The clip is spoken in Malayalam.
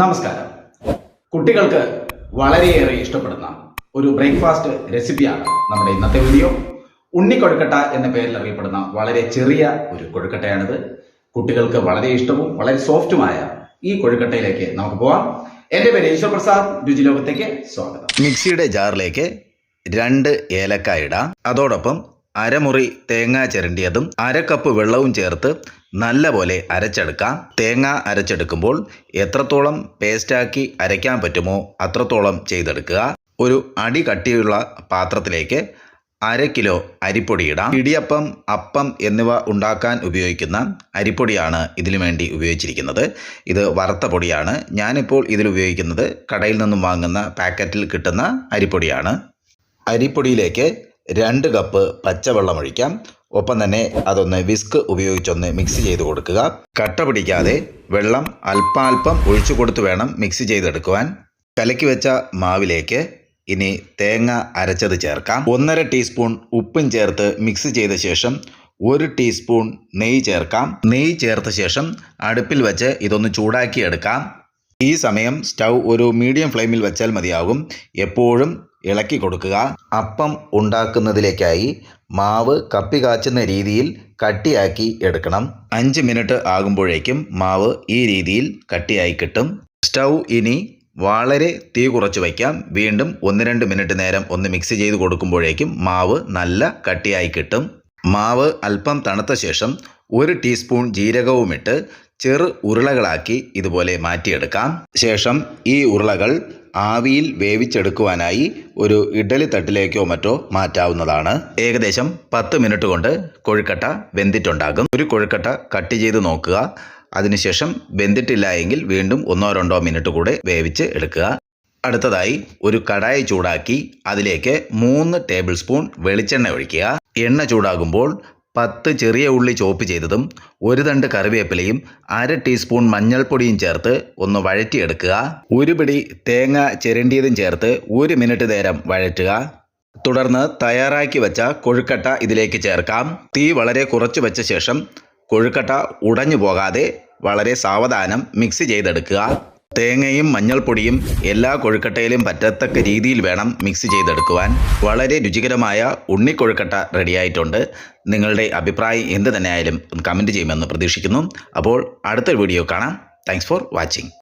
നമസ്കാരം. കുട്ടികൾക്ക് വളരെയേറെ ഇഷ്ടപ്പെടുന്ന ഒരു ബ്രേക്ക്ഫാസ്റ്റ് റെസിപ്പിയാണ് നമ്മുടെ ഇന്നത്തെ വീഡിയോ. ഉണ്ണിക്കൊഴുക്കട്ട എന്ന പേരിൽ അറിയപ്പെടുന്ന വളരെ ചെറിയ ഒരു കൊഴുക്കട്ടയാണിത്. കുട്ടികൾക്ക് വളരെ ഇഷ്ടവും വളരെ സോഫ്റ്റുമായ ഈ കൊഴുക്കട്ടയിലേക്ക് നമുക്ക് പോവാം. എന്റെ പേര് ഈശ്വർ പ്രസാദ് രുചിലോകത്തേക്ക് സ്വാഗതം. മിക്സിയുടെ ജാറിലേക്ക് രണ്ട് ഏലക്കായ ഇടാം അതോടൊപ്പം അരമുറി തേങ്ങ ചിരണ്ടിയതും അര കപ്പ് വെള്ളവും ചേർത്ത് നല്ലപോലെ അരച്ചെടുക്കാം. തേങ്ങ അരച്ചെടുക്കുമ്പോൾ എത്രത്തോളം പേസ്റ്റാക്കി അരയ്ക്കാൻ പറ്റുമോ അത്രത്തോളം ചെയ്തെടുക്കുക. ഒരു അടി കട്ടിയുള്ള പാത്രത്തിലേക്ക് അര കിലോ അരിപ്പൊടി ഇടാം. ഇടിയപ്പം അപ്പം എന്നിവ ഉണ്ടാക്കാൻ ഉപയോഗിക്കുന്ന അരിപ്പൊടിയാണ് ഇതിനു വേണ്ടി ഉപയോഗിച്ചിരിക്കുന്നത്. ഇത് വറുത്ത പൊടിയാണ്. ഞാനിപ്പോൾ ഇതിൽ ഉപയോഗിക്കുന്നത് കടയിൽ നിന്നും വാങ്ങുന്ന പാക്കറ്റിൽ കിട്ടുന്ന അരിപ്പൊടിയാണ്. അരിപ്പൊടിയിലേക്ക് രണ്ട് കപ്പ് പച്ചവെള്ളം ഒഴിക്കാം. ഒപ്പം തന്നെ അതൊന്ന് വിസ്ക് ഉപയോഗിച്ചൊന്ന് മിക്സ് ചെയ്ത് കൊടുക്കുക. കട്ട പിടിക്കാതെ വെള്ളം അല്പാൽപ്പം ഒഴിച്ചു കൊടുത്ത് വേണം മിക്സ് ചെയ്തെടുക്കുവാൻ. കലക്കി വെച്ച മാവിലേക്ക് ഇനി തേങ്ങ അരച്ചത് ചേർക്കാം. ഒന്നര ടീസ്പൂൺ ഉപ്പും ചേർത്ത് മിക്സ് ചെയ്ത ശേഷം ഒരു ടീസ്പൂൺ നെയ്യ് ചേർക്കാം. നെയ്യ് ചേർത്ത ശേഷം അടുപ്പിൽ വെച്ച് ഇതൊന്ന് ചൂടാക്കിയെടുക്കാം. ഈ സമയം സ്റ്റൗ ഒരു മീഡിയം ഫ്ലെയിമിൽ വെച്ചാൽ മതിയാകും. എപ്പോഴും ഇളക്കി കൊടുക്കുക. അപ്പം ഉണ്ടാക്കുന്നതിലേക്കായി മാവ് കപ്പി കാച്ചുന്ന രീതിയിൽ കട്ടിയാക്കി എടുക്കണം. അഞ്ച് മിനിറ്റ് ആകുമ്പോഴേക്കും മാവ് ഈ രീതിയിൽ കട്ടിയായി കിട്ടും. സ്റ്റൗ ഇനി വളരെ തീ കുറച്ച് വയ്ക്കാം. വീണ്ടും ഒന്ന് രണ്ട് മിനിറ്റ് നേരം ഒന്ന് മിക്സ് ചെയ്ത് കൊടുക്കുമ്പോഴേക്കും മാവ് നല്ല കട്ടിയായി കിട്ടും. മാവ് അല്പം തണുത്ത ശേഷം ഒരു ടീസ്പൂൺ ജീരകവും ഇട്ട് ചെറു ഉരുളകളാക്കി ഇതുപോലെ മാറ്റിയെടുക്കാം. ശേഷം ഈ ഉരുളകൾ ആവിയിൽ വേവിച്ചെടുക്കുവാനായി ഒരു ഇഡലി തട്ടിലേക്കോ മറ്റോ മാറ്റാവുന്നതാണ്. ഏകദേശം പത്ത് മിനിറ്റ് കൊണ്ട് കൊഴുക്കട്ട വെന്തിട്ടുണ്ടാകും. ഒരു കൊഴുക്കട്ട കട്ട് ചെയ്ത് നോക്കുക. അതിനുശേഷം വെന്തിട്ടില്ല എങ്കിൽ വീണ്ടും ഒന്നോ രണ്ടോ മിനിറ്റ് കൂടെ വേവിച്ച് എടുക്കുക. അടുത്തതായി ഒരു കടായി ചൂടാക്കി അതിലേക്ക് മൂന്ന് ടേബിൾ സ്പൂൺ വെളിച്ചെണ്ണ ഒഴിക്കുക. എണ്ണ ചൂടാകുമ്പോൾ പത്ത് ചെറിയ ഉള്ളി ചോപ്പ് ചെയ്തതും ഒരു തണ്ട് കറിവേപ്പിലയും അര ടീസ്പൂൺ മഞ്ഞൾപ്പൊടിയും ചേർത്ത് ഒന്ന് വഴറ്റിയെടുക്കുക. ഒരു പിടി തേങ്ങ ചിരണ്ടിയതും ചേർത്ത് ഒരു മിനിറ്റ് നേരം വഴറ്റുക. തുടർന്ന് തയ്യാറാക്കി വെച്ച കൊഴുക്കട്ട ഇതിലേക്ക് ചേർക്കാം. തീ വളരെ കുറച്ച് വെച്ച ശേഷം കൊഴുക്കട്ട ഉടഞ്ഞു പോകാതെ വളരെ സാവധാനം മിക്സ് ചെയ്തെടുക്കുക. തേങ്ങയും മഞ്ഞൾപ്പൊടിയും എല്ലാ കൊഴുക്കട്ടയിലും പറ്റത്തക്ക രീതിയിൽ വേണം മിക്സ് ചെയ്തെടുക്കുവാൻ. വളരെ രുചികരമായ ഉണ്ണിക്കൊഴുക്കട്ട റെഡിയായിട്ടുണ്ട്. നിങ്ങളുടെ അഭിപ്രായം എന്ത് തന്നെയായാലും കമന്റ് ചെയ്യുമെന്ന് പ്രതീക്ഷിക്കുന്നു. അപ്പോൾ അടുത്ത വീഡിയോ കാണാം. Thanks for watching